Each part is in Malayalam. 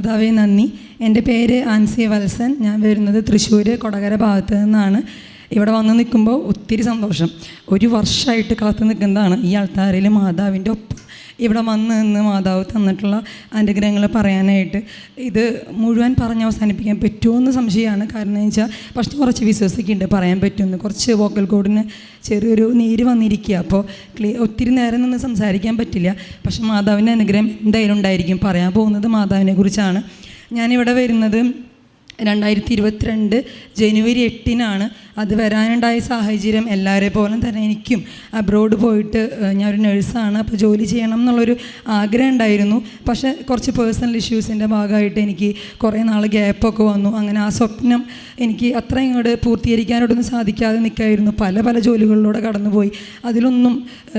മാതാവേ നന്ദി. എന്റെ പേര് ആൻസി വത്സൻ. ഞാൻ വരുന്നത് തൃശ്ശൂർ കൊടകര ഭാഗത്ത് നിന്നാണ്. ഇവിടെ വന്ന് നിൽക്കുമ്പോൾ ഒത്തിരി സന്തോഷം. ഒരു വർഷമായിട്ട് കാത്തു നിൽക്കുന്നതാണ് ഈ ആൾത്താരിൽ മാതാവിന്റെ ഒപ്പം. ഇവിടെ വന്ന് നിന്ന് മാതാവ് തന്നിട്ടുള്ള അനുഗ്രഹങ്ങൾ പറയാനായിട്ട് ഇത് മുഴുവൻ പറഞ്ഞ് അവസാനിപ്പിക്കാൻ പറ്റുമോ എന്ന് സംശയമാണ്. കാരണം എന്ന് വെച്ചാൽ പക്ഷേ കുറച്ച് വിശ്വസിക്കുന്നുണ്ട് പറയാൻ പറ്റുമെന്ന്. കുറച്ച് വോക്കൽ കോഡിന് ചെറിയൊരു നീര് വന്നിരിക്കുക. അപ്പോൾ ക്ലീ ഒത്തിരി നേരം നിന്ന് സംസാരിക്കാൻ പറ്റില്ല. പക്ഷേ മാതാവിന്റെ അനുഗ്രഹം എന്തായാലും ഉണ്ടായിരിക്കും. പറയാൻ പോകുന്നത് മാതാവിനെ കുറിച്ചാണ്. ഞാനിവിടെ വരുന്നത് രണ്ടായിരത്തി ഇരുപത്തിരണ്ട് ജനുവരി എട്ടിനാണ്. അത് വരാനുണ്ടായ സാഹചര്യം എല്ലാവരെ പോലെ തന്നെ എനിക്കും അബ്രോഡ് പോയിട്ട് ഞാനൊരു നഴ്സാണ് അപ്പോൾ ജോലി ചെയ്യണം എന്നുള്ളൊരു ആഗ്രഹം ഉണ്ടായിരുന്നു. പക്ഷേ കുറച്ച് പേഴ്സണൽ ഇഷ്യൂസിന്റെ ഭാഗമായിട്ട് എനിക്ക് കുറേ നാൾ ഗ്യാപ്പൊക്കെ വന്നു. അങ്ങനെ ആ സ്വപ്നം എനിക്ക് അത്ര ഇങ്ങോട്ട് പൂർത്തീകരിക്കാനോടൊന്നും സാധിക്കാതെ നിൽക്കായിരുന്നു. പല പല ജോലികളിലൂടെ കടന്നുപോയി. അതിലൊന്നും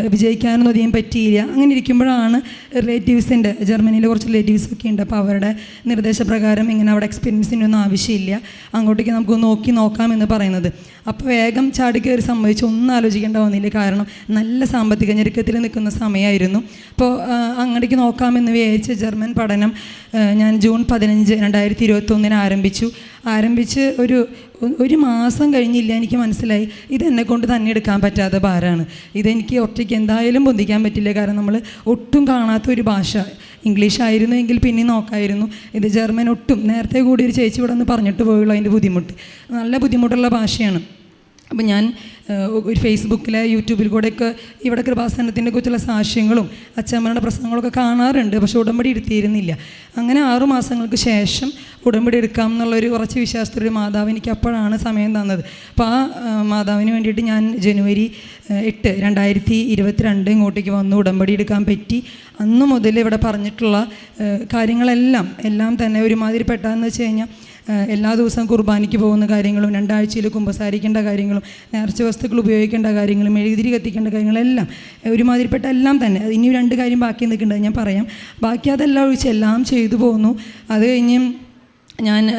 വിജയിക്കാനൊന്നും അധികം പറ്റിയില്ല. അങ്ങനെ ഇരിക്കുമ്പോഴാണ് റിലേറ്റീവ്സിന്റെ ജർമ്മനിയിൽ കുറച്ച് റിലേറ്റീവ്സ് ഒക്കെ ഉണ്ട്. അപ്പോൾ അവരുടെ നിർദ്ദേശപ്രകാരം ഇങ്ങനെ അവിടെ എക്സ്പീരിയൻസിന്റെ ഒന്നും ആവശ്യമില്ല. അങ്ങോട്ടേക്ക് നമുക്ക് നോക്കി നോക്കാമെന്ന് പറയുന്നത്. അപ്പോൾ വേഗം ചാടി കയറി സമ്മതിച്ച് ഒന്നും ആലോചിക്കേണ്ട വന്നില്ല കാരണം നല്ല സാമ്പത്തിക ഞെരുക്കത്തിൽ നിൽക്കുന്ന സമയമായിരുന്നു. അപ്പോൾ അങ്ങടേക്ക് നോക്കാമെന്ന് വിചാരിച്ച ജർമ്മൻ പഠനം ഞാൻ ജൂൺ പതിനഞ്ച് രണ്ടായിരത്തി ഇരുപത്തൊന്നിന് ആരംഭിച്ചു. ആരംഭിച്ച് ഒരു ഒരു മാസം കഴിഞ്ഞില്ല എനിക്ക് മനസ്സിലായി. ഇത് എന്നെ കൊണ്ട് തന്നെ എടുക്കാൻ പറ്റാത്ത ഭാരമാണ്. ഇതെനിക്ക് ഒറ്റയ്ക്ക് എന്തായാലും പൊന്തിക്കാൻ പറ്റില്ല. കാരണം നമ്മൾ ഒട്ടും കാണാത്ത ഒരു ഭാഷ. ഇംഗ്ലീഷ് ആയിരുന്നു എങ്കിൽ പിന്നെ നോക്കായിരുന്നു. ഇത് ജർമ്മൻ ഒട്ടും. നേരത്തെ കൂടി ഒരു ചേച്ചി ഇവിടെ നിന്ന് പറഞ്ഞിട്ട് പോയുള്ളൂ. അതിന്റെ ബുദ്ധിമുട്ട്. നല്ല ബുദ്ധിമുട്ടുള്ള ഭാഷയാണ്. അപ്പം ഞാൻ ഒരു ഫേസ്ബുക്കിൽ യൂട്യൂബിൽ കൂടെയൊക്കെ ഇവിടെ കൃപാസനത്തിന്റെ കുറിച്ചുള്ള സാക്ഷ്യങ്ങളും അച്ഛമ്മയുടെ പ്രസംഗങ്ങളൊക്കെ കാണാറുണ്ട്. പക്ഷെ ഉടമ്പടി എടുത്തിരുന്നില്ല. അങ്ങനെ ആറു മാസങ്ങൾക്ക് ശേഷം ഉടമ്പടി എടുക്കാം എന്നുള്ളൊരു കുറച്ച് വിശ്വാസത്തിലൊരു മാതാവ് എനിക്ക് അപ്പോഴാണ് സമയം തന്നത്. അപ്പോൾ ആ മാതാവിന് വേണ്ടിയിട്ട് ഞാൻ ജനുവരി എട്ട് രണ്ടായിരത്തി ഇരുപത്തിരണ്ട് ഇങ്ങോട്ടേക്ക് വന്നു ഉടമ്പടി എടുക്കാൻ പറ്റി. അന്ന് മുതൽ ഇവിടെ പറഞ്ഞിട്ടുള്ള കാര്യങ്ങളെല്ലാം എല്ലാം തന്നെ ഒരുമാതിരി പെട്ടെന്ന് വെച്ച് കഴിഞ്ഞാൽ എല്ലാ ദിവസവും കുർബാനയ്ക്ക് പോകുന്ന കാര്യങ്ങളും രണ്ടാഴ്ചയിൽ കുമ്പസാരിക്കേണ്ട കാര്യങ്ങളും നേർച്ച വസ്തുക്കൾ ഉപയോഗിക്കേണ്ട കാര്യങ്ങളും എഴുതിരി കത്തിക്കേണ്ട കാര്യങ്ങളെല്ലാം ഒരുമാതിരിപ്പെട്ട എല്ലാം തന്നെ. ഇനി രണ്ട് കാര്യം ബാക്കി നിൽക്കേണ്ടത് ഞാൻ പറയാം. ബാക്കി അതെല്ലാം ഒഴിച്ച് എല്ലാം ചെയ്തു പോകുന്നു അത് കഴിഞ്ഞ് ഞാൻ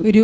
ഒരു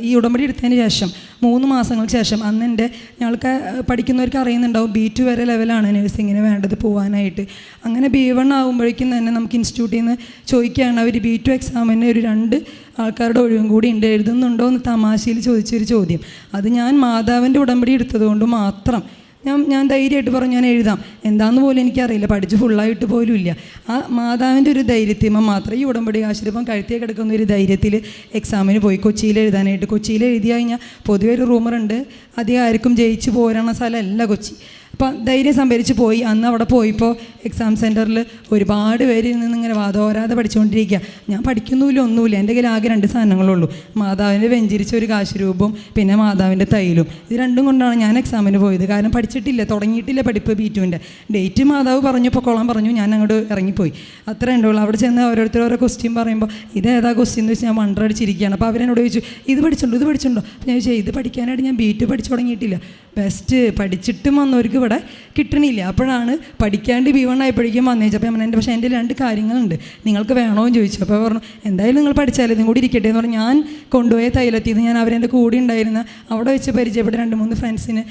ഈ ഉടമ്പടി എടുത്തതിന് ശേഷം മൂന്ന് മാസങ്ങൾക്ക് ശേഷം അന്ന് എന്റെ ഞങ്ങൾക്ക് പഠിക്കുന്നവർക്ക് അറിയുന്നുണ്ടാവും ബി ടു വരെ ലെവലാണ് നഴ്സിങ്ങിന് വേണ്ടത് പോകാനായിട്ട് അങ്ങനെ ബി വൺ ആകുമ്പോഴേക്കും തന്നെ നമുക്ക് ഇൻസ്റ്റിറ്റ്യൂട്ടിൽ നിന്ന് ചോദിക്കുകയാണ്. അവർ ബി ടു എക്സാമിന് ഒരു രണ്ട് ആൾക്കാരുടെ ഒഴിവും കൂടി ഉണ്ട്. എഴുതുന്നുണ്ടോ എന്ന് തമാശയിൽ ചോദിച്ചൊരു ചോദ്യം. അത് ഞാൻ മാതാവിന്റെ ഉടമ്പടി എടുത്തതുകൊണ്ട് മാത്രം ഞാൻ ഞാൻ ധൈര്യമായിട്ട് പറഞ്ഞു ഞാൻ എഴുതാം. എന്താന്ന് പോലും എനിക്കറിയില്ല. പഠിച്ച് ഫുള്ളായിട്ട് പോലും ഇല്ല. ആ മാതാവിന്റെ ഒരു ധൈര്യത്തിമ മാത്രം ഈ ഉടമ്പടി ആശ്രമം കഴുത്തിയെ കിടക്കുന്ന ഒരു ധൈര്യത്തിൽ എക്സാമിന് പോയി കൊച്ചിയിൽ എഴുതാനായിട്ട്. കൊച്ചിയിൽ എഴുതി കഴിഞ്ഞാൽ പൊതുവെ ഒരു റൂമറുണ്ട് അധികം ആർക്കും ജയിച്ച് പോരണ സ്ഥലമല്ല കൊച്ചി. അപ്പം ധൈര്യം സംഭരിച്ച് പോയി. അന്ന് അവിടെ പോയപ്പോൾ എക്സാം സെന്ററിൽ ഒരുപാട് പേര് നിന്ന് ഇങ്ങനെ വാദോരാതെ പഠിച്ചുകൊണ്ടിരിക്കുക ഞാൻ പഠിക്കുന്നുമില്ല ഒന്നുമില്ല എന്റെ കയ്യിൽ ആകെ രണ്ട് സാധനങ്ങളുള്ളൂ. മാതാവിന്റെ വെഞ്ചിരിച്ച ഒരു കാശുരൂപവും പിന്നെ മാതാവിന്റെ തൈലും. ഇത് രണ്ടും കൊണ്ടാണ് ഞാൻ എക്സാമിന് പോയത്. കാരണം പഠിച്ചിട്ടില്ല തുടങ്ങിയിട്ടില്ല പഠിപ്പ് ബി ടുവിന്റെ ഡേറ്റ് മാതാവ് പറഞ്ഞു പൊക്കോളാൻ പറഞ്ഞു ഞാൻ അങ്ങോട്ട് ഇറങ്ങിപ്പോയി. അത്ര ഉണ്ടുള്ളൂ അവിടെ ചെന്ന് ഓരോരുത്തർ ഓരോ ക്വസ്റ്റ്യൻ പറയുമ്പോൾ ഇത് ഏതാ ക്വസ്റ്റ്യൻ എന്ന് വെച്ച് ഞാൻ മണ്ടടിച്ചിരിക്കുകയാണ് അപ്പോൾ അവരെന്നോട് ചോദിച്ചു ഇത് പഠിച്ചുണ്ടോ ഇത് പഠിച്ചിട്ടുണ്ടോ? അപ്പോൾ ഞാൻ ചോദിച്ചു ഇത് പഠിക്കാനായിട്ട് ഞാൻ ബി ടു പഠിച്ചു തുടങ്ങിയിട്ടില്ല. ബെസ്റ്റ് പഠിച്ചിട്ടും വന്നവർക്ക് ഇവിടെ കിട്ടണില്ല. അപ്പോഴാണ് പഠിക്കാണ്ട് ബി വൺ ആയപ്പോഴേക്കും വന്നേച്ചു അപ്പോൾ ഞാൻ എന്റെ പക്ഷേ എന്റെ രണ്ട് കാര്യങ്ങളുണ്ട്. നിങ്ങൾക്ക് വേണോ? എന്ന് ചോദിച്ചു. അപ്പോൾ പറഞ്ഞു എന്തായാലും നിങ്ങൾ പഠിച്ചാലും ഇതും കൂടി ഇരിക്കട്ടെ എന്ന് പറഞ്ഞാൽ ഞാൻ കൊണ്ടുപോയ തൈലത്തിൽ ഞാൻ അവരെന്റെ കൂടെ ഉണ്ടായിരുന്ന അവിടെ വെച്ച് പരിചയപ്പെട്ട രണ്ട് മൂന്ന് ഫ്രണ്ട്സിന്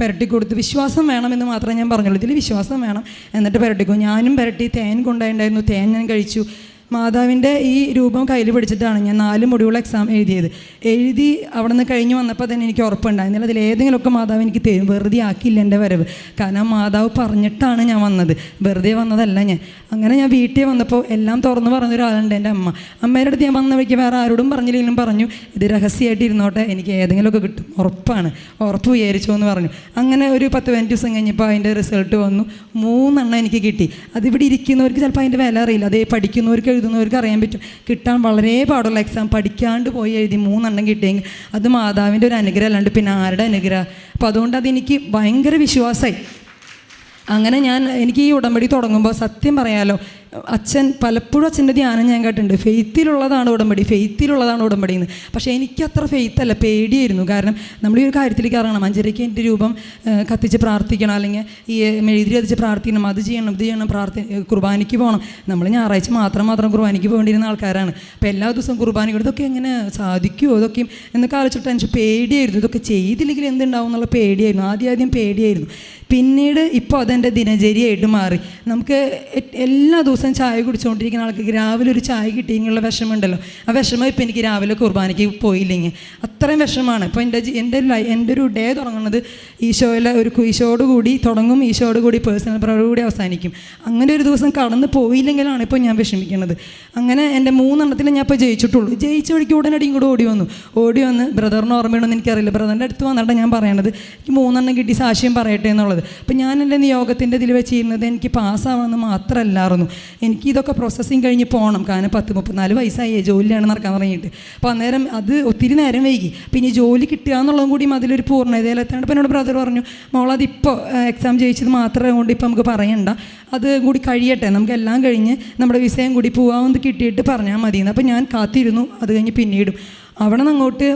പെരട്ടി കൊടുത്ത് വിശ്വാസം വേണമെന്ന് മാത്രമേ ഞാൻ പറഞ്ഞുള്ളൂ. ഇതിൽ വിശ്വാസം വേണം. എന്നിട്ട് പുരട്ടിക്കും. ഞാനും പെരട്ടി തേൻ കൊണ്ടുണ്ടായിരുന്നു തേൻ ഞാൻ കഴിച്ചു. മാതാവിന്റെ ഈ രൂപം കയ്യിൽ പിടിച്ചിട്ടാണ് ഞാൻ നാല് മുടിയുള്ള എക്സാം എഴുതിയത്. എഴുതി അവിടെ നിന്ന് കഴിഞ്ഞ് വന്നപ്പോൾ തന്നെ എനിക്ക് ഉറപ്പുണ്ടായിരുന്നില്ല അതിൽ ഏതെങ്കിലുമൊക്കെ മാതാവ് എനിക്ക് തരും. വെറുതെ ആക്കിയില്ല എന്റെ വരവ്. കാരണം മാതാവ് പറഞ്ഞിട്ടാണ് ഞാൻ വന്നത്. വെറുതെ വന്നതല്ല ഞാൻ. അങ്ങനെ ഞാൻ വീട്ടിൽ വന്നപ്പോൾ എല്ലാം തുറന്ന് പറഞ്ഞ ഒരാളുണ്ട് എന്റെ അമ്മ. അമ്മയുടെ അടുത്ത് ഞാൻ വന്ന വഴിക്ക് വേറെ ആരോടും പറഞ്ഞില്ലെങ്കിലും പറഞ്ഞു ഇത് രഹസ്യമായിട്ട് ഇരുന്നോട്ടെ. എനിക്ക് ഏതെങ്കിലുമൊക്കെ കിട്ടും. ഉറപ്പാണ്. ഉറപ്പ് വിചാരിച്ചു എന്ന് പറഞ്ഞു. അങ്ങനെ ഒരു പത്ത് പതിനഞ്ച് ദിവസം കഴിഞ്ഞപ്പോൾ അതിന്റെ റിസൾട്ട് വന്നു. മൂന്നെണ്ണം എനിക്ക് കിട്ടി. അതിവിടെ ഇരിക്കുന്നവർക്ക് ചിലപ്പോൾ അതിന്റെ വില അറിയില്ല. അതേ പഠിക്കുന്നവർക്ക് എഴുതുന്നവർക്ക് അറിയാൻ പറ്റും. കിട്ടാൻ വളരെ പാടുള്ള എക്സാം പഠിക്കാണ്ട് പോയി എഴുതി മൂന്നെണ്ണം കിട്ടിയെങ്കിൽ അത് മാതാവിന്റെ ഒരു അനുഗ്രഹം അല്ലാണ്ട് പിന്നെ ആരുടെ അനുഗ്രഹം? അപ്പോൾ അതുകൊണ്ട് അതെനിക്ക് ഭയങ്കര വിശ്വാസമായി അങ്ങനെ ഞാൻ എനിക്ക് ഈ ഉടമ്പടി തുടങ്ങുമ്പോൾ സത്യം പറയാലോ അച്ഛൻ പലപ്പോഴും അച്ഛന്റെ ധ്യാനം ഞാൻ കേട്ടിട്ടുണ്ട്. ഫെയ്ത്തിലുള്ളതാണ് ഉടമ്പടി ഫെയ്ത്തിലുള്ളതാണ് ഉടമ്പടി എന്ന്. പക്ഷേ എനിക്ക് അത്ര ഫെയ്ത്തല്ല പേടിയായിരുന്നു. കാരണം നമ്മൾ ഈ ഒരു കാര്യത്തിലേക്ക് ഇറങ്ങണം. അഞ്ചരയ്ക്ക് എന്റെ രൂപം കത്തിച്ച് പ്രാർത്ഥിക്കണം. അല്ലെങ്കിൽ ഈ മെഴുതിരി കത്തിച്ച് പ്രാർത്ഥിക്കണം. അത് ചെയ്യണം ഇത് ചെയ്യണം പ്രാർത്ഥി കുർബാനയ്ക്ക് പോകണം. നമ്മൾ ഞായറാഴ്ച മാത്രം മാത്രം കുർബാനയ്ക്ക് പോകേണ്ടിരുന്ന ആൾക്കാരാണ്. അപ്പോൾ എല്ലാ ദിവസവും കുർബാനയ്ക്ക് ഇതൊക്കെ എങ്ങനെ സാധിക്കുമോ? ഇതൊക്കെയും എന്നൊക്കെ ആലോചിച്ചിട്ട് എനിക്ക് പേടിയായിരുന്നു. ഇതൊക്കെ ചെയ്തില്ലെങ്കിൽ എന്തുണ്ടാവും എന്നുള്ള പേടിയായിരുന്നു. ആദ്യം ആദ്യം പേടിയായിരുന്നു. പിന്നീട് ഇപ്പോൾ അതെന്റെ ദിനചര്യയായിട്ട് മാറി. നമുക്ക് എല്ലാ ദിവസവും ദിവസം ചായ കുടിച്ചുകൊണ്ടിരിക്കുന്ന ആൾക്ക് രാവിലെ ഒരു ചായ കിട്ടിയെങ്കിലുള്ള വിഷമമുണ്ടല്ലോ. ആ വിഷമം ഇപ്പം എനിക്ക് രാവിലെ കുർബാനയ്ക്ക് പോയില്ലെങ്കിൽ അത്രയും വിഷമമാണ്. ഇപ്പോൾ എന്റെ എന്റെ എന്റെ ഒരു ഡേ തുടങ്ങുന്നത് ഈശോയിലെ ഒരു ഈശോയോട് കൂടി തുടങ്ങും ഈശോയോട് കൂടി പേഴ്സണൽ പ്രവർ കൂടി അവസാനിക്കും. അങ്ങനെ ഒരു ദിവസം കടന്ന് പോയില്ലെങ്കിലാണ് ഇപ്പോൾ ഞാൻ വിഷമിക്കുന്നത്. അങ്ങനെ എന്റെ മൂന്നെണ്ണത്തിൽ ഞാൻ ഇപ്പോൾ ജയിച്ചിട്ടുള്ളൂ. ജയിച്ച വഴിക്ക് ഉടനടി ഇങ്ങോട്ട് ഓടി വന്നു. ഓടി വന്ന് ബ്രദറിന് ഓർമ്മയുണ്ടെന്ന് എനിക്കറിയില്ല. ബ്രദറിന്റെ അടുത്ത് വന്നിട്ട് ഞാൻ പറയണത്. എനിക്ക് മൂന്നെണ്ണം കിട്ടി സാക്ഷ്യം പറയട്ടെ എന്നുള്ളത്. അപ്പോൾ ഞാൻ എന്റെ നിയോഗത്തിന്റെ ഇതിൽ വെച്ചിരുന്നത്? എനിക്ക് പാസ്സാവണമെന്ന് മാത്രമല്ലായിരുന്നു. എനിക്ക് ഇതൊക്കെ പ്രോസസ്സിങ് കഴിഞ്ഞ് പോകണം കാരണം പത്ത് മുപ്പത്തിനാല് വയസ്സായി ജോലിയാണ് നടക്കാൻ തുടങ്ങിയിട്ട്. അപ്പോൾ അന്നേരം അത് ഒത്തിരി നേരം വൈകി. പിന്നെ ജോലി കിട്ടുക എന്നുള്ളതും കൂടിയും അതിലൊരു പൂർണതയിലെത്താണ്ട് അപ്പോൾ എന്നോട് ബ്രദർ പറഞ്ഞു മോൾ അതിപ്പോൾ എക്സാം ജയിച്ചത് മാത്രമേ കൊണ്ട് ഇപ്പോൾ നമുക്ക് പറയണ്ട. അത് കൂടി കഴിയട്ടെ. നമുക്ക് എല്ലാം കഴിഞ്ഞ് നമ്മുടെ വിസയം കൂടി പോവാമെന്ന് കിട്ടിയിട്ട് പറഞ്ഞാൽ മതിയെന്ന്. അപ്പോൾ ഞാൻ കാത്തിരുന്നു. അത് കഴിഞ്ഞ് പിന്നീടും. അവിടെ നിന്ന് അങ്ങോട്ട്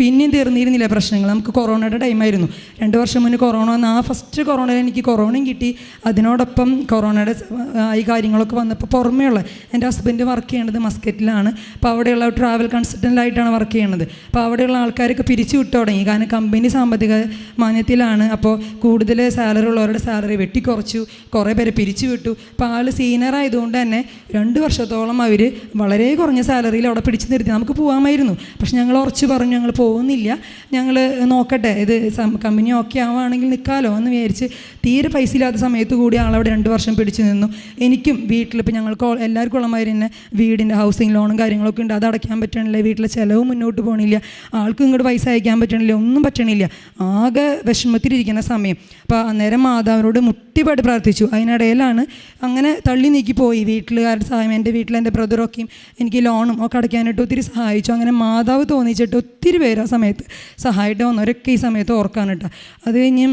പിന്നെയും തീർന്നിരുന്നില്ല പ്രശ്നങ്ങൾ. നമുക്ക് കൊറോണയുടെ ടൈമായിരുന്നു രണ്ട് വർഷം മുന്നേ കൊറോണ വന്ന ആ ഫസ്റ്റ് കൊറോണ എനിക്ക് കൊറോണയും കിട്ടി. അതിനോടൊപ്പം കൊറോണയുടെ ഈ കാര്യങ്ങളൊക്കെ വന്നപ്പോൾ പുറമേയുള്ള എന്റെ ഹസ്ബൻഡ് വർക്ക് ചെയ്യേണ്ടത് മസ്കറ്റിലാണ്. അപ്പോൾ അവിടെയുള്ള ട്രാവൽ കൺസൾട്ടന്റായിട്ടാണ് വർക്ക് ചെയ്യണത്. അപ്പോൾ അവിടെയുള്ള ആൾക്കാരൊക്കെ പിരിച്ചു വിട്ടു തുടങ്ങി. കാരണം കമ്പനി സാമ്പത്തിക മാന്യത്തിലാണ്. അപ്പോൾ കൂടുതൽ സാലറി ഉള്ളവരുടെ സാലറി വെട്ടിക്കുറച്ചു കുറേ പേരെ പിരിച്ചു വിട്ടു. അപ്പോൾ ആൾ സീനിയർ ആയതുകൊണ്ട് തന്നെ രണ്ട് വർഷത്തോളം അവർ വളരെ കുറഞ്ഞ സാലറിയിൽ അവിടെ പിടിച്ചു നിർത്തി. നമുക്ക് പോകാമായിരുന്നു പക്ഷെ ഞങ്ങൾ ഉറച്ചു പറഞ്ഞു ഞങ്ങൾ പോകുന്നില്ല. ഞങ്ങൾ നോക്കട്ടെ ഇത് കമ്പനി ഓക്കെ ആവുകയാണെങ്കിൽ നിൽക്കാമല്ലോ എന്ന് വിചാരിച്ച് തീരെ പൈസ ഇല്ലാത്ത സമയത്ത് കൂടി ആളവിടെ രണ്ട് വർഷം പിടിച്ചു നിന്നു. എനിക്കും വീട്ടിൽ ഇപ്പോൾ ഞങ്ങൾക്ക് എല്ലാവർക്കും ഉള്ളമാതിരി തന്നെ വീടിന്റെ ഹൗസിങ് ലോണും കാര്യങ്ങളൊക്കെ ഉണ്ട്. അത് അടയ്ക്കാൻ പറ്റണില്ല വീട്ടിലെ ചിലവ് മുന്നോട്ട് പോകണില്ല ആൾക്കും ഇങ്ങോട്ട് പൈസ അയക്കാൻ പറ്റണില്ല ഒന്നും പറ്റണില്ല. ആകെ വിഷമത്തിലിരിക്കുന്ന സമയം. അപ്പോൾ അന്നേരം മാതാവിനോട് മുട്ടിപ്പാട് പ്രാർത്ഥിച്ചു. അതിനിടയിലാണ് അങ്ങനെ തള്ളി നീക്കി പോയി. വീട്ടിലുകാരുടെ സഹായം എന്റെ വീട്ടിലെ എന്റെ ബ്രദറൊക്കെയും എനിക്ക് ലോണും ഒക്കെ അടയ്ക്കാനായിട്ട് ഒത്തിരി സഹായിച്ചു. അങ്ങനെ മാതാവ് തോന്നിച്ചിട്ട് ഒത്തിരി പേര് ആ സമയത്ത് സഹായിട്ട് വന്നവരൊക്കെ ഈ സമയത്ത് ഓർക്കാൻ കേട്ടോ. അത് കഴിഞ്ഞ്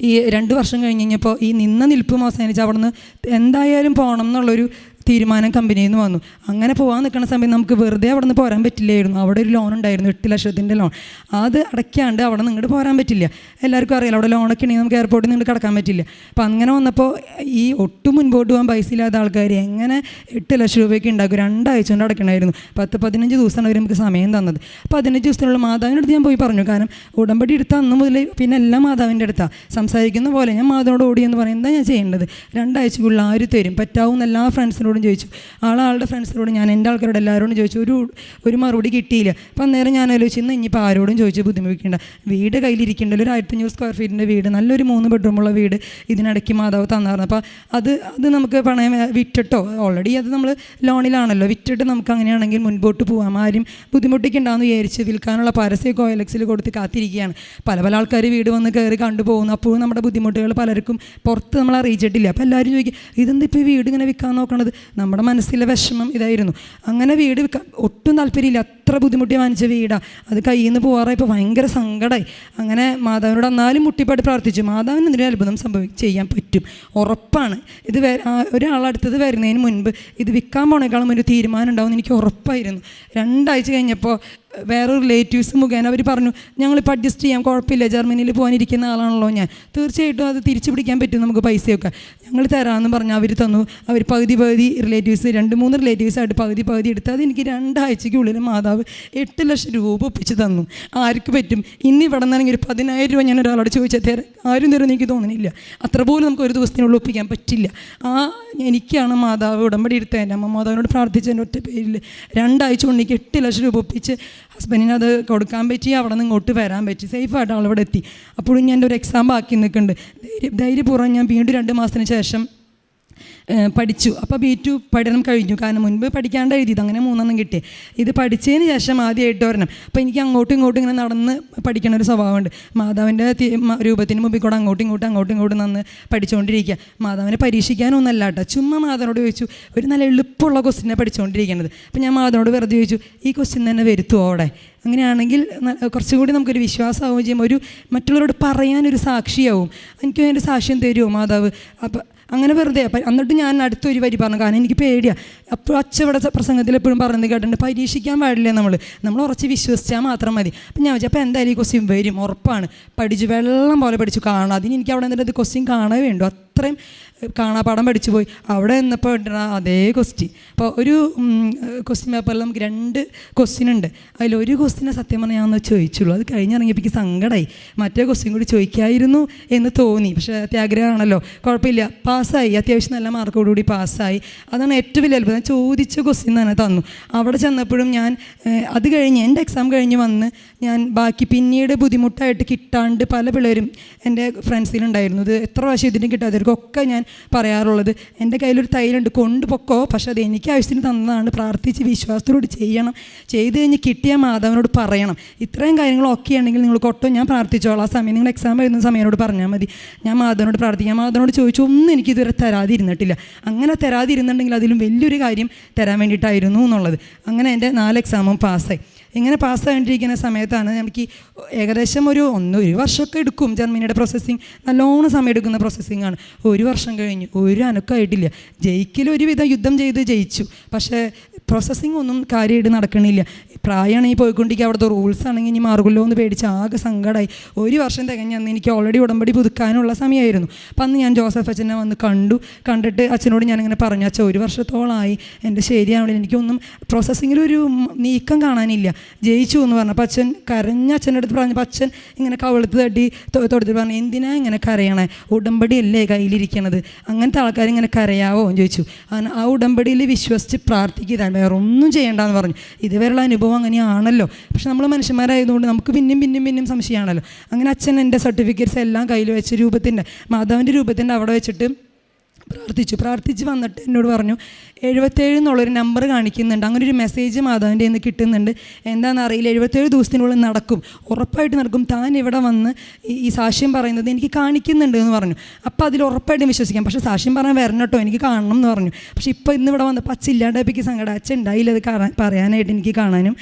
ഈ രണ്ട് വർഷം കഴിഞ്ഞ് കഴിഞ്ഞപ്പോൾ ഈ നിന്ന നിൽപ്പും അവസാനിച്ച് അവിടെ നിന്ന് എന്തായാലും പോകണം എന്നുള്ളൊരു തീരുമാനം കമ്പനിയിൽ നിന്ന് വന്നു. അങ്ങനെ പോകാൻ നിൽക്കുന്ന സമയത്ത് നമുക്ക് വെറുതെ അവിടെ നിന്ന് പോരാൻ പറ്റില്ലായിരുന്നു. അവിടെ ഒരു ലോൺ ഉണ്ടായിരുന്നു എട്ട് ലക്ഷത്തിന്റെ ലോൺ അത് അടയ്ക്കാണ്ട് അവിടെ നിന്ന് ഇങ്ങോട്ട് പോരാൻ പറ്റില്ല. എല്ലാവർക്കും അറിയാലോ അവിടെ ലോണൊക്കെ ഉണ്ടെങ്കിൽ നമുക്ക് എയർപോർട്ടിൽ നിന്ന് കിടക്കാൻ പറ്റില്ല. അപ്പം അങ്ങനെ വന്നപ്പോൾ ഈ ഒട്ടും മുൻപോട്ട് പോകാൻ പൈസ ഇല്ലാത്ത ആൾക്കാർ എങ്ങനെ എട്ട് ലക്ഷം രൂപയ്ക്ക് ഉണ്ടാക്കും? രണ്ടാഴ്ച കൊണ്ട് അടയ്ക്കണമായിരുന്നു. പത്ത് പതിനഞ്ച് ദിവസമാണ് അവർ നമുക്ക് സമയം തന്നത്. പതിനഞ്ച് ദിവസത്തിനുള്ള മാതാവിന്റെ അടുത്ത് ഞാൻ പോയി പറഞ്ഞു. കാരണം ഉടമ്പടി എടുത്ത അന്ന് മുതൽ പിന്നെ എല്ലാം മാതാവിന്റെ അടുത്താണ് സംസാരിക്കുന്ന പോലെ ഞാൻ മാതാവിനോട് ഓടി എന്ന് പറയും എന്താ ഞാൻ ചെയ്യേണ്ടത്? രണ്ടാഴ്ചക്കുള്ളിൽ ആര് തരും? പറ്റാവുന്ന എല്ലാ ഫ്രണ്ട്സിനോടും ചോദിച്ചു. ആളാളുടെ ഫ്രണ്ട്സിനോട് ഞാൻ എന്റെ ആൾക്കാരോട് എല്ലാവരോടും ചോദിച്ചു ഒരു ഒരു മറുപടി കിട്ടിയില്ല. അപ്പം അന്നേരം ഞാൻ ആലോചിച്ചു ഇന്ന് ഇനിയിപ്പോൾ ആരോടും ചോദിച്ച് ബുദ്ധിമുട്ടിക്കേണ്ട. വീട് കയ്യിലിരിക്കേണ്ട ഒരു ആയിരത്തഞ്ഞൂറ് സ്ക്വയർ ഫീറ്റിന്റെ വീട് നല്ലൊരു മൂന്ന് ബെഡ്റൂമുള്ള വീട് ഇതിനിടയ്ക്ക് മാതാവ് തന്നായിരുന്നു അപ്പോൾ അത് അത് നമുക്ക് പണയം വിറ്റിട്ടോ? ഓൾറെഡി അത് നമ്മൾ ലോണിലാണല്ലോ. വിറ്റിട്ട് നമുക്ക് അങ്ങനെയാണെങ്കിൽ മുൻപോട്ട് പോകാം ആരും ബുദ്ധിമുട്ടിക്കണ്ടെന്ന് വിചാരിച്ച് വിൽക്കാനുള്ള പരസ്യമൊക്കെ കോയലക്സിൽ കൊടുത്ത് കാത്തിരിക്കുകയാണ്. പല പല ആൾക്കാർ വീട് വന്ന് കയറി കണ്ടുപോകുന്നു അപ്പോഴും നമ്മുടെ ബുദ്ധിമുട്ടുകൾ പലർക്കും പുറത്ത് നമ്മൾ അറിയിച്ചിട്ടില്ല അപ്പോൾ എല്ലാവരും ചോദിക്കും ഇതെന്താ ഇപ്പോൾ ഈ വീട് ഇങ്ങനെ വിൽക്കാൻ നോക്കണത്? നമ്മുടെ മനസ്സിലെ വിഷമം ഇതായിരുന്നു. അങ്ങനെ വീട് ഒട്ടും താല്പര്യമില്ല. അത്ര ബുദ്ധിമുട്ടി വാങ്ങിച്ച വീടാണ് അത് കയ്യിൽ നിന്ന് പോകാറായപ്പോൾ ഭയങ്കര സങ്കടമായി അങ്ങനെ മാതാവിനോട് എന്നാലും മുട്ടിപ്പാട്ട് പ്രാർത്ഥിച്ചു. മാതാവിന് എന്തെങ്കിലും അത്ഭുതം സംഭവി ചെയ്യാൻ പറ്റും? ഉറപ്പാണ്. ഇത് ഒരാളടുത്തത് വരുന്നതിന് മുൻപ് ഇത് വിൽക്കാൻ പോണേക്കാളും ഒരു തീരുമാനം ഉണ്ടാവും എനിക്ക് ഉറപ്പായിരുന്നു. രണ്ടാഴ്ച കഴിഞ്ഞപ്പോൾ വേറെ റിലേറ്റീവ്സ് മുഖേന അവർ പറഞ്ഞു ഞങ്ങളിപ്പോൾ അഡ്ജസ്റ്റ് ചെയ്യാം കുഴപ്പമില്ല ജർമ്മനിയിൽ പോകാനിരിക്കുന്ന ആളാണല്ലോ ഞാൻ. തീർച്ചയായിട്ടും അത് തിരിച്ചു പിടിക്കാൻ പറ്റും നമുക്ക് പൈസയൊക്കെ. ഞങ്ങൾ തരാമെന്ന് പറഞ്ഞു അവർ തന്നു. അവർ പകുതി പകുതി റിലേറ്റീവ്സ് രണ്ട് മൂന്ന് റിലേറ്റീവ്സ് ആയിട്ട് പകുതി പകുതി എടുത്ത് അത് എനിക്ക് രണ്ടാഴ്ചയ്ക്കുള്ളിൽ മാതാവ് എട്ട് ലക്ഷം രൂപ ഒപ്പിച്ച് തന്നു. ആർക്ക് പറ്റും? ഇന്ന് ഇവിടെ നിന്നാണെങ്കിൽ ഒരു പതിനായിരം രൂപ ഞാൻ ഒരാളോട് ചോദിച്ചാൽ തരാം. ആരും തരുമെന്ന് എനിക്ക് തോന്നുന്നില്ല അത്ര പോലും നമുക്ക് ഒരു ദിവസത്തിനുള്ളിൽ ഒപ്പിക്കാൻ പറ്റില്ല. ആ എനിക്കാണ് മാതാവ് ഉടമ്പടി എടുത്തത്. എന്റെ അമ്മ മാതാവിനോട് പ്രാർത്ഥിച്ചതിന്റെ ഒറ്റ പേരിൽ രണ്ടാഴ്ച എനിക്ക് എട്ട് ലക്ഷം രൂപ ഒപ്പിച്ച് ഹസ്ബൻഡിന് അത് കൊടുക്കാൻ പറ്റി അവിടെ നിന്ന് ഇങ്ങോട്ട് വരാൻ പറ്റി. സേഫായിട്ട് അവളിവിടെ എത്തി. അപ്പോഴും ഞാൻ എന്റെ ഒരു എക്സാം ബാക്കി നിൽക്കുന്നുണ്ട്. ധൈര്യ ധൈര്യപൂർവം ഞാൻ വീണ്ടും രണ്ട് മാസത്തിന് ശേഷം പഠിച്ചു. അപ്പോൾ ബി ടു പഠനം കഴിഞ്ഞു. കാരണം മുൻപ് പഠിക്കാണ്ട് എഴുതിയത്. അങ്ങനെ മൂന്നെണ്ണം കിട്ടി. ഇത് പഠിച്ചതിന് ശേഷം ആദ്യമായിട്ട് വരണം അപ്പോൾ എനിക്ക് അങ്ങോട്ടും ഇങ്ങോട്ടും ഇങ്ങനെ നടന്ന് പഠിക്കണ ഒരു സ്വഭാവമുണ്ട്. മാതാവിന്റെ രൂപത്തിന് മുമ്പിൽ കൂടെ അങ്ങോട്ടും ഇങ്ങോട്ടും അങ്ങോട്ടും ഇങ്ങോട്ടും നിന്ന് പഠിച്ചുകൊണ്ടിരിക്കുക മാതാവിനെ പരീക്ഷിക്കാനൊന്നല്ല കേട്ടോ. ചുമ്മാ മാതാവിനോട് ചോദിച്ചു. ഒരു നല്ല എളുപ്പമുള്ള ക്വസ്റ്റിനെ പഠിച്ചുകൊണ്ടിരിക്കുന്നത് അപ്പോൾ ഞാൻ മാതാവിനോട് വെറുതെ ചോദിച്ചു ഈ ക്വസ്റ്റ്യൻ തന്നെ വരുത്തുമോ അവിടെ? അങ്ങനെയാണെങ്കിൽ കുറച്ചുകൂടി നമുക്കൊരു വിശ്വാസമാവുകയും ചെയ്യും. ഒരു മറ്റുള്ളവരോട് പറയാനൊരു സാക്ഷിയാവും. എനിക്ക് അതിന്റെ സാക്ഷ്യം തരുമോ മാതാവ്? അപ്പം അങ്ങനെ വെറുതെ. എന്നിട്ട് ഞാൻ അടുത്തൊരു വരി പറഞ്ഞു. കാരണം എനിക്ക് പേടിയാണ് അപ്പോൾ സ- പ്രസംഗത്തിൽ എപ്പോഴും പറയുന്നത് കേട്ടിട്ടുണ്ട് പരീക്ഷിക്കാൻ പാടില്ല നമ്മൾ നമ്മൾ ഉറച്ച് വിശ്വസിച്ചാൽ മാത്രം മതി. അപ്പം ഞാൻ വെച്ചാൽ അപ്പോൾ എന്തായാലും ഈ ക്വസ്റ്റ്യൻ വരും. ഉറപ്പാണ്. പഠിച്ചു വെള്ളം പോലെ പഠിച്ചു കാണാം അതിന് എനിക്ക് അവിടെ നിന്നിട്ട് ക്വസ്റ്റ്യൻ കാണാൻ വേണ്ടു. അത്രയും കാണാപ്പാടം പഠിച്ചു പോയി. അവിടെ നിന്നപ്പോൾ അതേ ക്വസ്റ്റ്യൻ അപ്പോൾ ഒരു ക്വസ്റ്റ്യൻ പേപ്പറിൽ നമുക്ക് രണ്ട് ക്വസ്റ്റ്യൻ ഉണ്ട്. അതിലൊരു ക്വസ്റ്റ്യനെ സത്യം പറഞ്ഞാൽ ഞാൻ ചോദിച്ചുള്ളൂ. അത് കഴിഞ്ഞിറങ്ങിയപ്പോൾ എനിക്ക് സങ്കടമായി മറ്റേ ക്വസ്റ്റ്യൻ കൂടി ചോദിക്കായിരുന്നു എന്ന് തോന്നി. പക്ഷേ അത്യാഗ്രഹമാണല്ലോ. കുഴപ്പമില്ല. പാസ്സായി. അത്യാവശ്യം നല്ല മാർക്കോടുകൂടി പാസ്സായി. അതാണ് ഏറ്റവും വലിയ അത്ഭുതം. ചോദിച്ച ക്വസ്റ്റ്യൻ തന്നെ തന്നു. അവിടെ ചെന്നപ്പോഴും ഞാൻ അത് കഴിഞ്ഞ് എന്റെ എക്സാം കഴിഞ്ഞ് വന്ന് ഞാൻ ബാക്കി പിന്നീട് ബുദ്ധിമുട്ടായിട്ട് കിട്ടാണ്ട് പല പിള്ളേരും എന്റെ ഫ്രണ്ട്സിലുണ്ടായിരുന്നു. ഇത് എത്ര പ്രാവശ്യം ഇതിന് കിട്ടാത്തവർക്കൊക്കെ ഞാൻ പറയാറുള്ളത്. എന്റെ കയ്യിലൊരു തൈലുണ്ട് കൊണ്ടുപൊക്കോ. പക്ഷേ അത് എനിക്ക് ആവശ്യത്തിന് തന്നതാണ്. പ്രാർത്ഥിച്ച് വിശ്വാസത്തോട് ചെയ്യണം. ചെയ്ത് കഴിഞ്ഞ് കിട്ടിയ മാധവനോട് പറയണം. ഇത്രയും കാര്യങ്ങളൊക്കെ ആണെങ്കിൽ നിങ്ങൾ കൊട്ടോ ഞാൻ പ്രാർത്ഥിച്ചോളാം. ആ സമയം നിങ്ങൾ എക്സാം എഴുതുന്ന സമയനോട് പറഞ്ഞാൽ മതി. ഞാൻ മാധവനോട് പ്രാർത്ഥിക്കാം. മാധവനോട് ചോദിച്ചു ഒന്നും എനിക്കിതുവരെ തരാതിരുന്നിട്ടില്ല. അങ്ങനെ തരാതിരുന്നുണ്ടെങ്കിൽ അതിലും വലിയൊരു കാര്യം തരാൻ വേണ്ടിയിട്ടായിരുന്നു എന്നുള്ളത്. അങ്ങനെ എന്റെ നാല് എക്സാമും പാസ്സായി ഇങ്ങനെ പാസ്സായിട്ടിരിക്കുന്ന സമയത്താണ് നമുക്ക് ഏകദേശം ഒരു ഒന്ന് ഒരു വർഷമൊക്കെ എടുക്കും ജർമ്മനിയുടെ പ്രോസസ്സിങ് നല്ലോണം സമയം എടുക്കുന്ന പ്രോസസ്സിങ് ആണ്. ഒരു വർഷം കഴിഞ്ഞു ഒരു അനക്കമായിട്ടില്ല ജയിക്കൽ ഒരുവിധം യുദ്ധം ചെയ്ത് ജയിച്ചു. പക്ഷേ പ്രോസസ്സിങ് ഒന്നും കാര്യമായിട്ട് നടക്കണില്ല. പ്രായമാണ് ഈ പോയിക്കൊണ്ടിരിക്കുക അവിടുത്തെ റൂൾസ് ആണെങ്കിൽ ഇനി മാറുമല്ലോ എന്ന് പേടിച്ച് ആകെ സങ്കടമായി ഒരു വർഷം തികഞ്ഞന്ന് എനിക്ക് ഓൾറെഡി ഉടമ്പടി പുതുക്കാനുള്ള സമയമായിരുന്നു. അപ്പം അന്ന് ഞാൻ ജോസഫ് അച്ഛനെ വന്ന് കണ്ടു. കണ്ടിട്ട് അച്ഛനോട് ഞാനിങ്ങനെ പറഞ്ഞു അച്ഛൻ ഒരു വർഷത്തോളമായി എന്റെ ശരിയാവണില്ല. എനിക്കൊന്നും പ്രോസസ്സിങ്ങിലൊരു നീക്കം കാണാനില്ല. ജയിച്ചു എന്ന് പറഞ്ഞു. അച്ഛൻ കരഞ്ഞ അച്ഛന്റെ അടുത്ത് പറഞ്ഞപ്പോൾ അച്ഛൻ ഇങ്ങനെ കവളത്ത് തട്ടി തൊടുത്തിട്ട് തൊടുത്ത് പറഞ്ഞു എന്തിനാ ഇങ്ങനെ കരയണേ? ഉടമ്പടി അല്ലേ കയ്യിലിരിക്കണത്? അങ്ങനത്തെ ആൾക്കാർ ഇങ്ങനെ കരയാവോ? എന്ന് ചോദിച്ചു. അങ്ങനെ ആ ഉടമ്പടിയിൽ വിശ്വസിച്ച് പ്രാർത്ഥിക്കുക വേറെ ഒന്നും ചെയ്യേണ്ടെന്ന് പറഞ്ഞു. ഇതുവരെയുള്ള അനുഭവം അങ്ങനെയാണല്ലോ. പക്ഷെ നമ്മൾ മനുഷ്യന്മാരായതുകൊണ്ട് നമുക്ക് പിന്നെയും പിന്നെയും പിന്നെയും സംശയമാണല്ലോ. അങ്ങനെ അച്ഛൻ എന്റെ സർട്ടിഫിക്കറ്റ്സ് എല്ലാം കയ്യിൽ വെച്ച് രൂപത്തിന്റെ മാധവന്റെ രൂപത്തിന്റെ അവിടെ വെച്ചിട്ട് പ്രാർത്ഥിച്ചു. പ്രാർത്ഥിച്ച് വന്നിട്ട് എന്നോട് പറഞ്ഞു എഴുപത്തേഴ് എന്നുള്ളൊരു നമ്പർ കാണിക്കുന്നുണ്ട്. അങ്ങനെ ഒരു മെസ്സേജ് മാധവന്റെ നിന്ന് കിട്ടുന്നുണ്ട്. എന്താണെന്ന് അറിയില്ല. എഴുപത്തേഴ് ദിവസത്തിനുള്ളിൽ നടക്കും. ഉറപ്പായിട്ട് നടക്കും. താൻ ഇവിടെ വന്ന് ഈ- സാക്ഷ്യം പറയുന്നത് എനിക്ക് കാണിക്കുന്നുണ്ട് എന്ന് പറഞ്ഞു. അപ്പോൾ അതിൽ ഉറപ്പായിട്ടും വിശ്വസിക്കാം. പക്ഷേ സാക്ഷ്യം പറയാൻ വരണം കേട്ടോ. എനിക്ക് കാണണം എന്ന് പറഞ്ഞു. പക്ഷേ ഇപ്പോൾ ഇന്ന് ഇവിടെ വന്നപ്പോൾ അച്ഛൻ ഇല്ലാണ്ടായിപ്പിക്ക് സങ്കടം. അച്ഛൻ ഉണ്ടായില്ല അത് കാണാൻ പറയാനായിട്ട് എനിക്ക് കാണാനും.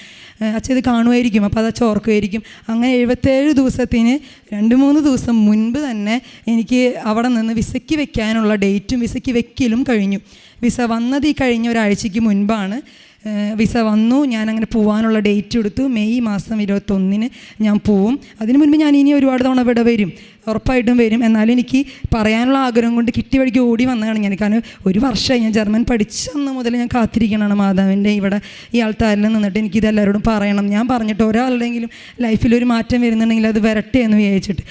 അച്ഛൻ ഇത് കാണുമായിരിക്കും. അപ്പോൾ അത് അച്ഛൻ ഓർക്കുമായിരിക്കും. അങ്ങനെ എഴുപത്തേഴ് ദിവസത്തിന് രണ്ട് മൂന്ന് ദിവസം മുൻപ് തന്നെ എനിക്ക് അവിടെ നിന്ന് വിസയ്ക്ക് വെക്കാനുള്ള ഡേറ്റും വിസയ്ക്ക് വെക്കലും കഴിഞ്ഞു. വിസ വന്നത് ഈ കഴിഞ്ഞ ഒരാഴ്ചയ്ക്ക് മുൻപാണ്. വിസ വന്നു. ഞാൻ അങ്ങനെ പോകാനുള്ള ഡേറ്റ് എടുത്തു. മെയ് മാസം ഇരുപത്തൊന്നിന് ഞാൻ പോവും. അതിനു മുൻപ് ഞാൻ ഇനി ഒരുപാട് തവണ ഇവിടെ വരും. ഉറപ്പായിട്ടും വരും. എന്നാലും എനിക്ക് പറയാനുള്ള ആഗ്രഹം കൊണ്ട് കിട്ടി വഴിക്ക് ഓടി വന്നതാണ് ഞാൻ. കാരണം ഒരു വർഷമായി ഞാൻ ജർമ്മൻ പഠിച്ചെന്ന് മുതൽ ഞാൻ കാത്തിരിക്കണമാണ് മാതാവിന്റെ ഇവിടെ ഈ ആൾത്താരിൽ നിന്നിട്ട് എനിക്കിത് എല്ലാവരോടും പറയണം. ഞാൻ പറഞ്ഞിട്ട് ഒരാളുടെയെങ്കിലും ലൈഫിൽ ഒരു മാറ്റം വരുന്നുണ്ടെങ്കിൽ അത് വരട്ടെ എന്ന് വിചാരിച്ചിട്ട്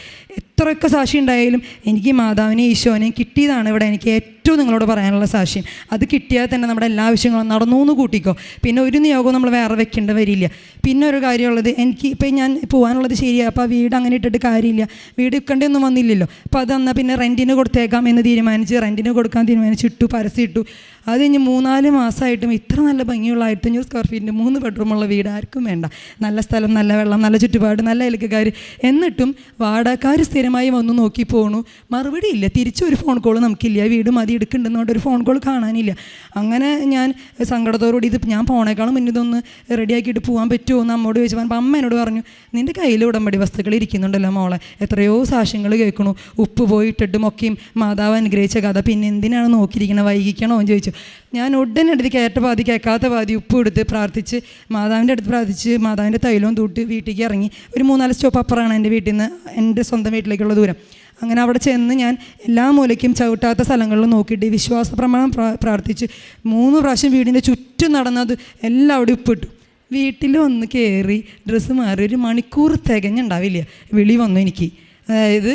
എത്രയൊക്കെ സാക്ഷി ഉണ്ടായാലും എനിക്ക് മാതാവിനെയും ഈശോനെയും കിട്ടിയതാണ് ഇവിടെ എനിക്ക് ഏറ്റവും നിങ്ങളോട് പറയാനുള്ള സാക്ഷ്യം. അത് കിട്ടിയാൽ തന്നെ നമ്മുടെ എല്ലാ ആവശ്യങ്ങളും നടന്നു എന്ന് കൂട്ടിക്കോ. പിന്നെ ഒരു നിയോഗവും നമ്മൾ വേറെ വെക്കേണ്ട വരില്ല. പിന്നെ ഒരു കാര്യമുള്ളത് എനിക്ക് ഇപ്പം ഞാൻ പോകാനുള്ളത് ശരിയാണ് അപ്പോൾ വീട് അങ്ങനെ ഇട്ടിട്ട് കാര്യമില്ല. വീട് വിൽക്കേണ്ടതൊന്നും വന്നില്ലല്ലോ. അപ്പോൾ അത് പിന്നെ റെന്റിന് കൊടുത്തേക്കാം എന്ന് തീരുമാനിച്ച് റെന്റിന് കൊടുക്കാൻ തീരുമാനിച്ചിട്ടു പരസ്യം ഇട്ടു. അത് കഴിഞ്ഞ് മൂന്നാൽ മാസമായിട്ടും ഇത്ര നല്ല ഭംഗിയുള്ള ആയിരത്തഞ്ഞൂറ് സ്ക്വയർ ഫീറ്റിന്റെ മൂന്ന് ബെഡ്റൂമുള്ള വീട് ആർക്കും വേണ്ട. നല്ല സ്ഥലം നല്ല വെള്ളം നല്ല ചുറ്റുപാട് നല്ല ഇലക്കാർ എന്നിട്ടും വാടകക്കാർ സ്ഥിരമായി വന്ന് നോക്കി പോണു. മറുപടി ഇല്ല. തിരിച്ചൊരു ഫോൺ കോൾ നമുക്കില്ല. വീട് മതി എടുക്കുന്നുണ്ടെന്നുകൊണ്ട് ഒരു ഫോൺ കോൾ കാണാനില്ല. അങ്ങനെ ഞാൻ സങ്കടത്തോടുകൂടി ഇത് ഞാൻ പോണേക്കാളും മുന്നേ ഇതൊന്ന് റെഡിയാക്കിയിട്ട് പോകാൻ പറ്റുമോ എന്ന് അമ്മോട് ചോദിച്ചു. അപ്പോൾ അമ്മ എന്നോട് പറഞ്ഞു നിന്റെ കയ്യിൽ ഉടമ്പടി വസ്തുക്കൾ ഇരിക്കുന്നുണ്ടല്ലോ മോളെ. എത്രയോ സാക്ഷ്യങ്ങൾ കേൾക്കണു. ഉപ്പ് പോയി ഇട്ടിട്ടും ഒക്കെയും മാതാവ് അനുഗ്രഹിച്ച കഥ. പിന്നെ എന്തിനാണ് നോക്കിയിരിക്കുന്നത് വൈകിക്കണോ? എന്ന് ചോദിച്ചു. ഞാൻ ഉടനടുത്ത് കേട്ട പാതി കേൾക്കാത്ത പാതി ഉപ്പ് എടുത്ത് പ്രാർത്ഥിച്ച് മാതാവിന്റെ അടുത്ത് പ്രാർത്ഥിച്ച് മാതാവിന്റെ തൈലവും തൂട്ട് വീട്ടിലേക്ക് ഇറങ്ങി ഒരു മൂന്നാൽ സ്റ്റോപ്പ് അപ്പുറമാണ് എന്റെ വീട്ടിൽ നിന്ന് എന്റെ സ്വന്തം വീട്ടിലേക്കുള്ള ദൂരം. അങ്ങനെ അവിടെ ചെന്ന് ഞാൻ എല്ലാ മൂലയ്ക്കും ചവിട്ടാത്ത സ്ഥലങ്ങളിലും നോക്കിയിട്ട് വിശ്വാസ പ്രമാണം പ്രാർത്ഥിച്ച് മൂന്ന് പ്രാവശ്യം വീടിന്റെ ചുറ്റും നടന്നത് എല്ലാം അവിടെ ഉപ്പിട്ടു. വീട്ടിൽ വന്ന് കയറി ഡ്രസ്സ് മാറി ഒരു മണിക്കൂർ തികഞ്ഞുണ്ടാവില്ല. വിളി വന്നു എനിക്ക്. അതായത്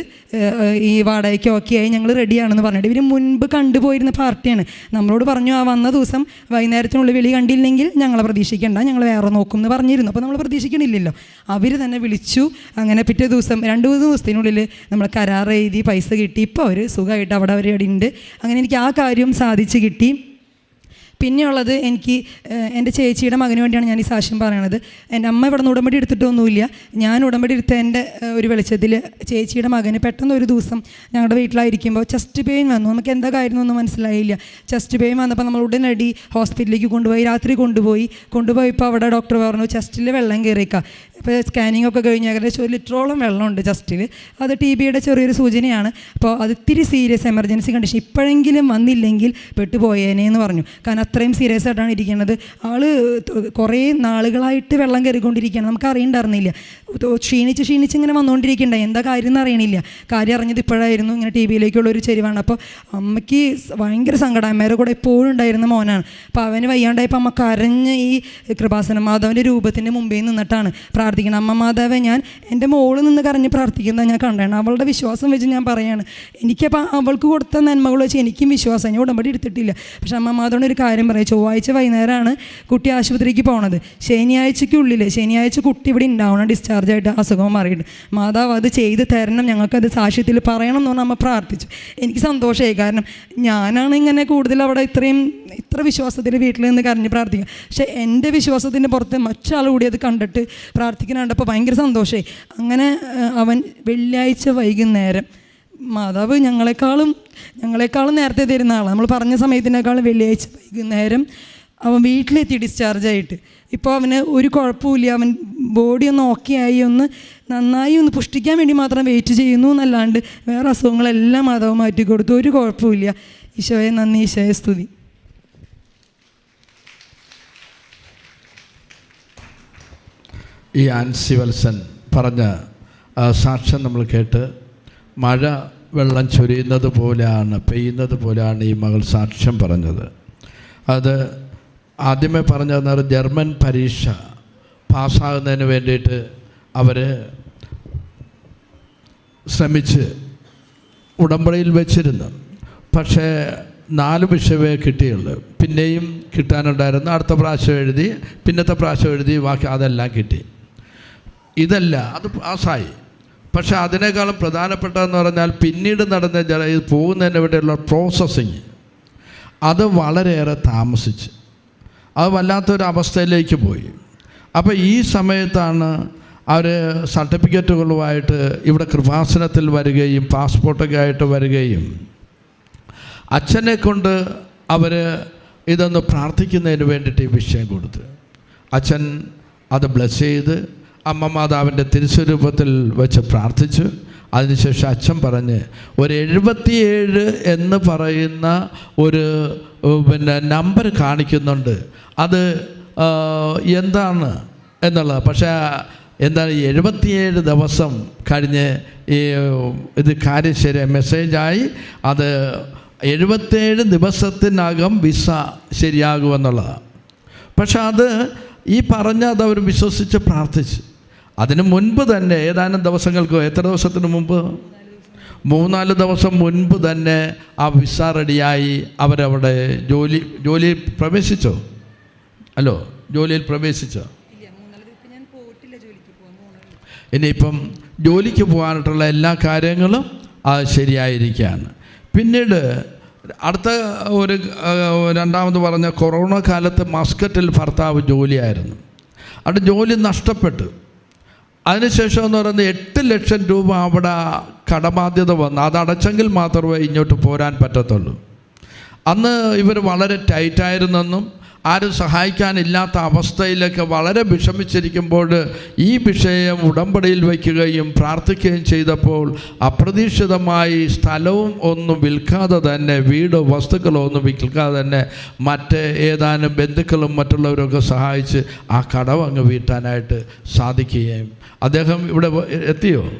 ഈ വാടകയ്ക്ക് ഓക്കെ ആയി ഞങ്ങൾ റെഡിയാണെന്ന് പറഞ്ഞിട്ട് ഇവർ മുൻപ് കണ്ടുപോയിരുന്ന പാർട്ടിയാണ്. നമ്മളോട് പറഞ്ഞു ആ വന്ന ദിവസം വൈകുന്നേരത്തിനുള്ളിൽ വിളി കണ്ടില്ലെങ്കിൽ ഞങ്ങളെ പ്രതീക്ഷിക്കേണ്ട ഞങ്ങൾ വേറെ നോക്കും എന്ന് പറഞ്ഞിരുന്നു. അപ്പോൾ നമ്മൾ പ്രതീക്ഷിക്കണില്ലല്ലോ. അവർ തന്നെ വിളിച്ചു അങ്ങനെ പിറ്റേ ദിവസം രണ്ട് മൂന്ന് ദിവസത്തിനുള്ളിൽ നമ്മൾ കരാർ എഴുതി പൈസ കിട്ടി. ഇപ്പോൾ അവർ സുഖമായിട്ട് അവിടെ അവർ അവിടെ ഉണ്ട് അങ്ങനെ എനിക്ക് ആ കാര്യം സാധിച്ച് കിട്ടി. പിന്നെയുള്ളത് എനിക്ക് എന്റെ ചേച്ചിയുടെ മകന് വേണ്ടിയാണ് ഞാൻ ഈ സാക്ഷ്യം പറയണത്. എന്റെ അമ്മ ഇവിടെ നിന്ന് ഉടമ്പടി എടുത്തിട്ടൊന്നുമില്ല. ഞാൻ ഉടമ്പടി എടുത്ത എന്റെ ഒരു വെളിച്ചത്തിൽ ചേച്ചിയുടെ മകന് പെട്ടെന്ന് ഒരു ദിവസം ഞങ്ങളുടെ വീട്ടിലായിരിക്കുമ്പോൾ ചെസ്റ്റ് പെയിൻ വന്നു. നമുക്ക് എന്താ കാര്യം ഒന്നും മനസ്സിലായില്ല. ചെസ്റ്റ് പെയിൻ വന്നപ്പോൾ നമ്മൾ ഉടനടി ഹോസ്പിറ്റലിലേക്ക് കൊണ്ടുപോയി രാത്രി കൊണ്ടുപോയി. കൊണ്ടുപോയപ്പോൾ അവിടെ ഡോക്ടർ പറഞ്ഞു ചെസ്റ്റിൽ വെള്ളം കയറിയേക്കാം. ഇപ്പോൾ സ്കാനിങ് ഒക്കെ കഴിഞ്ഞ് ഏകദേശം ഒരു ലിറ്ററോളം വെള്ളമുണ്ട് ചെസ്റ്റിൽ അത് ടി ബിയുടെ ചെറിയൊരു സൂചനയാണ്. അപ്പോൾ അത് ഇത്തിരി സീരിയസ് എമർജൻസി കണ്ടീഷൻ ഇപ്പോഴെങ്കിലും വന്നില്ലെങ്കിൽ പെട്ടുപോയേനെ എന്ന് പറഞ്ഞു. കാരണം അത്രയും സീരിയസ് ആയിട്ടാണ് ഇരിക്കുന്നത്. ആൾ കുറേ നാളുകളായിട്ട് വെള്ളം കയറിക്കൊണ്ടിരിക്കുകയാണ്. നമുക്ക് അറിയണ്ടായിരുന്നില്ല ക്ഷീണിച്ച് ക്ഷീണിച്ച് ഇങ്ങനെ വന്നുകൊണ്ടിരിക്കണ്ടേ എന്താ കാര്യം എന്ന് അറിയണില്ല. കാര്യം അറിഞ്ഞത് ഇപ്പോഴായിരുന്നു ഇങ്ങനെ ടി വിയിലേക്കുള്ള ഒരു ചെരിവാണ്. അപ്പോൾ അമ്മയ്ക്ക് ഭയങ്കര സങ്കടം. അമ്മയുടെ കൂടെ എപ്പോഴും ഉണ്ടായിരുന്ന മോനാണ്. അപ്പോൾ അവന് വയ്യാണ്ടായപ്പോൾ അമ്മ കരഞ്ഞ് ഈ കൃപാസന മാധവന്റെ രൂപത്തിന്റെ മുമ്പിൽ നിന്നിട്ടാണ് പ്രാർത്ഥിക്കുന്നത്. അമ്മ മാതാവെ ഞാൻ എന്റെ മോൾ നിന്ന് കരഞ്ഞ് പ്രാർത്ഥിക്കുന്നത് ഞാൻ കണ്ടാണ് അവളുടെ വിശ്വാസം വെച്ച് ഞാൻ പറയാണ്. എനിക്കപ്പോൾ അവൾക്ക് കൊടുത്ത നന്മകൾ വെച്ച് എനിക്കും വിശ്വാസം. ഞാൻ ഉടമ്പടി എടുത്തിട്ടില്ല. പക്ഷെ അമ്മ മാധവൻ ഒരു കാര്യം പറയും. ചൊവ്വാഴ്ച വൈകുന്നേരമാണ് കുട്ടി ആശുപത്രിക്ക് പോണത്. ശനിയാഴ്ചയ്ക്കുള്ളിൽ ശനിയാഴ്ച കുട്ടി ഇവിടെ ഉണ്ടാവണം. ഡിസ്ചാർജ് ആയിട്ട് അസുഖം മാറിയിട്ട്. മാതാവ് അത് ചെയ്ത് തരണം. ഞങ്ങൾക്കത് സാക്ഷ്യത്തിൽ പറയണം എന്ന് അമ്മ പ്രാർത്ഥിച്ചു. എനിക്ക് സന്തോഷമായി. കാരണം ഞാനാണ് ഇങ്ങനെ കൂടുതൽ അവിടെ ഇത്രയും ഇത്ര വിശ്വാസത്തിൽ വീട്ടിൽ നിന്ന് കരഞ്ഞ് പ്രാർത്ഥിക്കുക. പക്ഷെ എന്റെ വിശ്വാസത്തിന്റെ പുറത്ത് മറ്റൊരാൾ കൂടി അത് കണ്ടിട്ട് പ്രാർത്ഥിക്കുന്ന അപ്പോൾ ഭയങ്കര സന്തോഷമായി. അങ്ങനെ അവൻ വെള്ളിയാഴ്ച വൈകുന്നേരം മാതാവ് ഞങ്ങളെക്കാളും ഞങ്ങളെക്കാളും നേരത്തെ തരുന്ന ആളാണ് നമ്മൾ പറഞ്ഞ സമയത്തിനേക്കാളും വെള്ളിയാഴ്ച വൈകുന്നേരം അവൻ വീട്ടിലെത്തി ഡിസ്ചാർജായിട്ട് ഇപ്പോൾ അവന് ഒരു കുഴപ്പമില്ല അവൻ ബോഡി ഒന്ന് ഓക്കെ ആയി ഒന്ന് നന്നായി ഒന്ന് പുഷ്ടിക്കാൻ വേണ്ടി മാത്രം വെയിറ്റ് ചെയ്യുന്നു എന്നല്ലാണ്ട് വേറെ അസുഖങ്ങളെല്ലാം മാതാവ് മാറ്റി കൊടുത്തു. ഒരു കുഴപ്പമില്ല ഈശോയെ നന്ദി ഈശോയെ സ്തുതി. ഈ ആൻസി വത്സൻ പറഞ്ഞ സാക്ഷ്യം നമ്മൾ കേട്ട് മഴ വെള്ളം ചൊരിയുന്നത് പോലെയാണ് പെയ്യുന്നത് പോലെയാണ് ഈ മകൾ സാക്ഷ്യം പറഞ്ഞത്. അത് ആദ്യമേ പറഞ്ഞതെന്ന് ജർമ്മൻ പരീക്ഷ പാസ്സാകുന്നതിന് വേണ്ടിയിട്ട് അവർ ശ്രമിച്ച് ഉടമ്പടിയിൽ വെച്ചിരുന്നു. പക്ഷേ നാല് വിഷയമേ കിട്ടിയുള്ളൂ. പിന്നെയും കിട്ടാനുണ്ടായിരുന്നു. അടുത്ത പ്രാവശ്യം എഴുതി പിന്നത്തെ പ്രാവശ്യം എഴുതി ബാക്കി അതെല്ലാം കിട്ടി. ഇതല്ല അത് പാസ്സായി. പക്ഷെ അതിനേക്കാളും പ്രധാനപ്പെട്ടതെന്ന് പറഞ്ഞാൽ പിന്നീട് നടന്ന ജല ഇത് പോകുന്നതിന് വേണ്ടിയുള്ള പ്രോസസ്സിങ് അത് വളരെയേറെ താമസിച്ച്. അത് വല്ലാത്തൊരു അവസ്ഥയിലേക്ക് പോയി. അപ്പോൾ ഈ സമയത്താണ് അവർ സർട്ടിഫിക്കറ്റുകളുമായിട്ട് ഇവിടെ കൃപാസനത്തിൽ വരികയും പാസ്പോർട്ടൊക്കെ ആയിട്ട് വരികയും അച്ഛനെ കൊണ്ട് അവർ ഇതൊന്ന് പ്രാർത്ഥിക്കുന്നതിന് വേണ്ടിയിട്ട് ഈ വിഷയം കൊടുത്ത്. അച്ഛൻ അത് ബ്ലസ് ചെയ്ത് അമ്മ മാതാവിന്റെ തിരുസ്വരൂപത്തിൽ വെച്ച് പ്രാർത്ഥിച്ചു. അതിനുശേഷം അച്ഛൻ പറഞ്ഞ് ഒരു എഴുപത്തിയേഴ് എന്ന് പറയുന്ന ഒരു പിന്നെ നമ്പർ കാണിക്കുന്നുണ്ട്. അത് എന്താണ്? എന്നുള്ളത്. പക്ഷേ എന്താണ് എഴുപത്തിയേഴ് ദിവസം കഴിഞ്ഞ് ഈ ഇത് കാര്യം ശരി മെസ്സേജായി അത് എഴുപത്തേഴ് ദിവസത്തിനകം വിസ ശരിയാകുമെന്നുള്ളതാണ് പക്ഷെ അത് ഈ പറഞ്ഞ അത് അവർ വിശ്വസിച്ച് പ്രാർത്ഥിച്ച്. അതിനു മുൻപ് തന്നെ ഏതാനും ദിവസങ്ങൾക്ക് എത്ര ദിവസത്തിന് മുമ്പ്? മൂന്നാൽ ദിവസം മുൻപ് തന്നെ ആ വിസ റെഡിയായി അവരവിടെ ജോലി ജോലിയിൽ പ്രവേശിച്ചോ? അല്ലോ ജോലിയിൽ പ്രവേശിച്ചോ? ഇനിയിപ്പം ജോലിക്ക് പോകാനായിട്ടുള്ള എല്ലാ കാര്യങ്ങളും അത് ശരിയായിരിക്കുകയാണ്. പിന്നീട് അടുത്ത ഒരു രണ്ടാമത് പറഞ്ഞ കൊറോണ കാലത്ത് മസ്കറ്റിൽ ഭർത്താവ് ജോലിയായിരുന്നു. അവിടെ ജോലി നഷ്ടപ്പെട്ടു. അതിനുശേഷം എന്ന് പറയുന്നത് എട്ട് ലക്ഷം രൂപ അവിടെ കടബാധ്യത വന്നു. അത് അടച്ചെങ്കിൽ മാത്രമേ ഇങ്ങോട്ട് പോരാൻ പറ്റത്തുള്ളൂ. അന്ന് ഇവർ വളരെ ടൈറ്റായിരുന്നെന്നും ആരും സഹായിക്കാനില്ലാത്ത അവസ്ഥയിലൊക്കെ വളരെ വിഷമിച്ചിരിക്കുമ്പോൾ ഈ വിഷയം ഉടമ്പടിയിൽ വയ്ക്കുകയും പ്രാർത്ഥിക്കുകയും ചെയ്തപ്പോൾ അപ്രതീക്ഷിതമായി സ്ഥലവും ഒന്നും വിൽക്കാതെ തന്നെ വീടോ വസ്തുക്കളോ ഒന്നും വിൽക്കാതെ തന്നെ മറ്റ് ഏതാനും ബന്ധുക്കളും മറ്റുള്ളവരൊക്കെ സഹായിച്ച് ആ കടവ് അങ്ങ് വീട്ടാനായിട്ട് സാധിക്കുകയും. അദ്ദേഹം ഇവിടെ എത്തിയോ?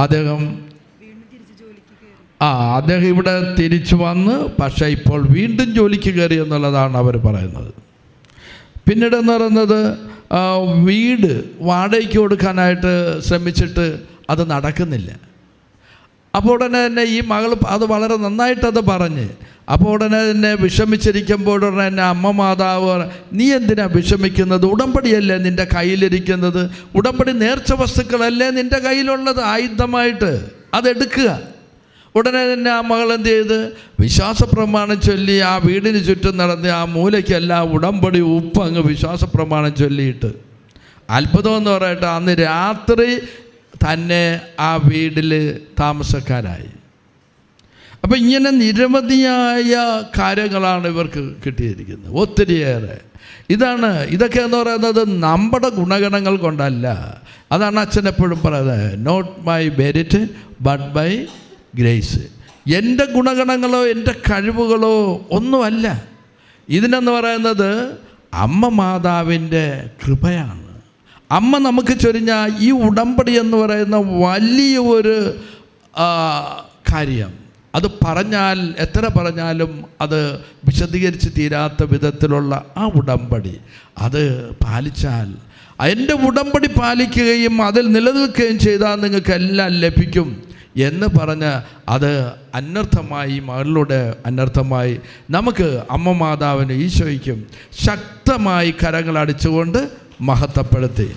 അദ്ദേഹം ആ അദ്ദേഹം ഇവിടെ തിരിച്ചു വന്ന് പക്ഷേ ഇപ്പോൾ വീണ്ടും ജോലിക്ക് കയറി എന്നുള്ളതാണ് അവർ പറയുന്നത്. പിന്നീട് എന്ന് പറയുന്നത് വീട് വാടകയ്ക്ക് കൊടുക്കാനായിട്ട് ശ്രമിച്ചിട്ട് അത് നടക്കുന്നില്ല. അപ്പോൾ ഉടനെ തന്നെ ഈ മകൾ അത് വളരെ നന്നായിട്ടത് പറഞ്ഞ്. അപ്പോൾ ഉടനെ തന്നെ വിഷമിച്ചിരിക്കുമ്പോൾ ഉടനെ തന്നെ അമ്മ മാതാവ് നീ എന്തിനാ വിഷമിക്കുന്നത്? ഉടമ്പടിയല്ലേ നിന്റെ കയ്യിലിരിക്കുന്നത്? ഉടമ്പടി നേർച്ച വസ്തുക്കളല്ലേ നിന്റെ കയ്യിലുള്ളത്? ആയുധമായിട്ട് അതെടുക്കുക ഉടനെ തന്നെ ആ മകൾ എന്ത് ചെയ്ത്? വിശ്വാസപ്രമാണം ചൊല്ലി ആ വീടിന് ചുറ്റും നടന്ന് ആ മൂലയ്ക്കെല്ലാം ഉടമ്പടി ഉപ്പ് അങ്ങ് വിശ്വാസപ്രമാണം ചൊല്ലിയിട്ട്. അത്ഭുതം എന്ന് പറയട്ടെ അന്ന് രാത്രി തന്നെ ആ വീട്ടിൽ താമസക്കാരായി. അപ്പം ഇങ്ങനെ നിരവധിയായ കാര്യങ്ങളാണ് ഇവർക്ക് കിട്ടിയിരിക്കുന്നത് ഒത്തിരിയേറെ. ഇതാണ് ഇതൊക്കെ എന്ന് പറയുന്നത് നമ്മുടെ ഗുണഗണങ്ങൾ കൊണ്ടല്ല. അതാണ് അച്ഛൻ എപ്പോഴും പറയുന്നത് not my merit but by grace. എന്റെ ഗുണഗണങ്ങളോ എന്റെ കഴിവുകളോ ഒന്നുമല്ല. ഇതിനെന്ന് പറയുന്നത് അമ്മ മാതാവിന്റെ കൃപയാണ്. അമ്മ നമുക്ക് ചൊരിഞ്ഞ ഈ ഉടമ്പടി എന്ന് പറയുന്ന വലിയ ഒരു കാര്യം. അത് പറഞ്ഞാൽ എത്ര പറഞ്ഞാലും അത് വിശദീകരിച്ച് തീരാത്ത വിധത്തിലുള്ള ആ ഉടമ്പടി. അത് പാലിച്ചാൽ എന്റെ ഉടമ്പടി പാലിക്കുകയും അതിൽ നിലനിൽക്കുകയും ചെയ്താൽ നിങ്ങൾക്ക് എല്ലാം ലഭിക്കും. എന്ന് പറഞ്ഞ് അത് അനർത്ഥമായി മകളിലൂടെ അനർത്ഥമായി നമുക്ക് അമ്മ മാതാവിന് ഈശോയ്ക്കും ശക്തമായി കരങ്ങൾ അടിച്ചുകൊണ്ട് മഹത്വപ്പെടുത്തി.